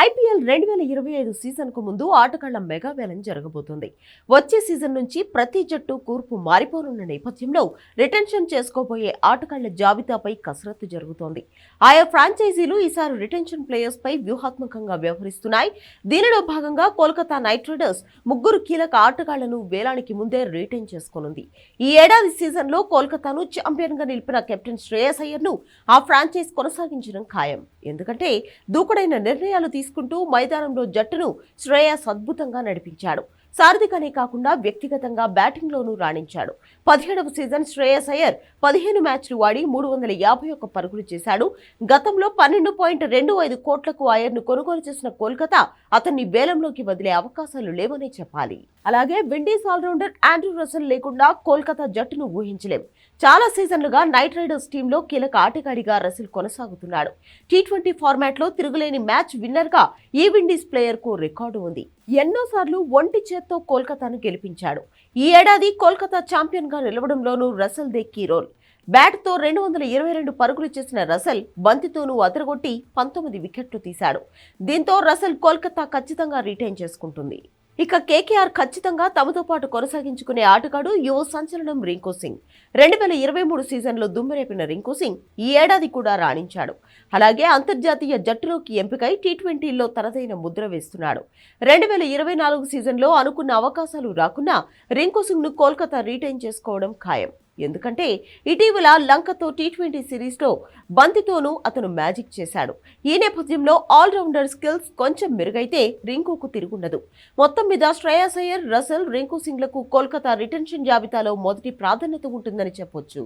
IPL రెండు వేల ఇరవై ఐదు సీజన్కు ముందు ఆటగాళ్ళ మెగా వేలం జరగబోతుంది. వచ్చే సీజన్ నుంచి ప్రతి జట్టు కూర్పు మారిపోనున్న నేపథ్యంలో రిటెన్షన్ చేసుకోబోయే ఆటగాళ్ళ జాబితాపై కసరత్తు జరుగుతోంది. ఆయా ఫ్రాంచైజీలు ఈసారి రిటెన్షన్ ప్లేయర్స్ పై వ్యూహాత్మకంగా వ్యవహరిస్తున్నాయి. దీనిలో భాగంగా కోల్కతా నైట్ రైడర్స్ ముగ్గురు కీలక ఆటగాళ్ళను వేలానికి ముందే రిటైన్ చేసుకోనుంది. ఈ ఏడాది సీజన్లో కోల్కతాను ఛాంపియన్గా నిలిపిన కెప్టెన్ శ్రేయస్ అయ్యర్ను ఆ ఫ్రాంచైజ్ కొనసాగించడం ఖాయం. ఎందుకంటే దూకుడైన నిర్ణయాలు తీసుకుంటూ మైదానంలో జట్టును శ్రేయస్ అద్భుతంగా నడిపించాడు. సారథిగానే కాకుండా వ్యక్తిగతంగా బ్యాటింగ్లోనూ రాణించాడు. పదిహేడవ సీజన్ శ్రేయస్ అయ్యర్ పదిహేను మ్యాచ్లు ఆడి మూడు వందల యాభై ఒక్క పరుగులు చేశాడు. గతంలో పన్నెండు పాయింట్ రెండు ఐదు కోట్లకు అయ్యర్ను కొనుగోలు చేసిన కోల్కతా అతన్ని వేలంలోకి వదిలే అవకాశాలు లేవనే చెప్పాలి. అలాగే విండీస్ ఆల్రౌండర్ ఆండ్రూ రసల్ లేకుండా కోల్కతా జట్టును ఊహించలేం. చాలా సీజన్లుగా నైట్ రైడర్స్ టీంలో కీలక ఆటగాడిగా రసిల్ కొనసాగుతున్నాడు. టీ ట్వంటీ ఫార్మాట్లో తిరుగులేని మ్యాచ్ విన్నర్గా ఈ విండీస్ ప్లేయర్కు రికార్డు ఉంది. ఎన్నోసార్లు ఒంటి చేత్తో కోల్కతాను గెలిపించాడు. ఈ ఏడాది కోల్కతా ఛాంపియన్గా నిలవడంలోనూ రసల్ దే కీ రోల్. బ్యాట్తో రెండు వందల ఇరవై రెండు పరుగులు చేసిన రసల్ బంతితోనూ అదరగొట్టి పంతొమ్మిది వికెట్లు తీశాడు. దీంతో రసల్ కోల్కతా ఖచ్చితంగా రిటైన్ చేసుకుంటుంది. ఇక కేకేఆర్ ఖచ్చితంగా తమతో పాటు కొనసాగించుకునే ఆటగాడు యువ సంచలనం రింకు సింగ్. రెండు వేల ఇరవై మూడు సీజన్లో దుమ్మెరేపిన రింకు సింగ్ ఈ ఏడాది కూడా రాణించాడు. అలాగే అంతర్జాతీయ జట్టులోకి ఎంపికై టీ ట్వంటీల్లో తనదైన ముద్ర వేస్తున్నాడు. రెండు వేల ఇరవై నాలుగు సీజన్లో అనుకున్న అవకాశాలు రాకున్నా రింకు సింగ్ను కోల్కతా రీటైన్ చేసుకోవడం ఖాయం. ఎందుకంటే ఇటీవల లంకతో టీ ట్వంటీ సిరీస్లో బంతితోనూ అతను మ్యాజిక్ చేశాడు. ఈ నేపథ్యంలో ఆల్రౌండర్ స్కిల్స్ కొంచెం మెరుగైతే రింకుకు తిరుగుండదు. మొత్తం మీద శ్రేయాస్ అయ్యర్ రసల్ రింకు సింగ్లకు కోల్కతా రిటెన్షన్ జాబితాలో మొదటి ప్రాధాన్యత ఉంటుందని చెప్పొచ్చు.